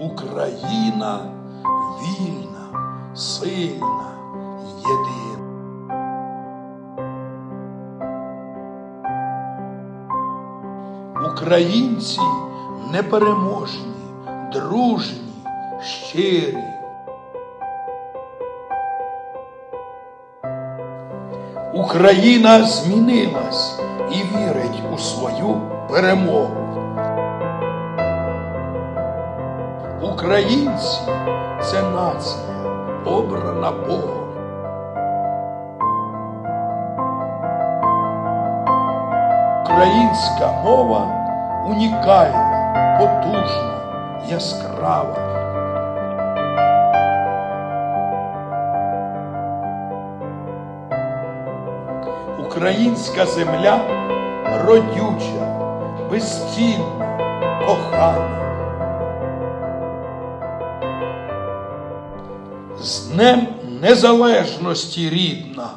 Україна вільна, сильна, єдина. Українці непереможні, дружні, щирі. Україна змінилась і вірить у свою перемогу. Українці це нація, обрана Богом. Українська мова унікальна, потужна, яскрава. Українська земля родюча, безцінна, кохана. З Днем Незалежності рідна.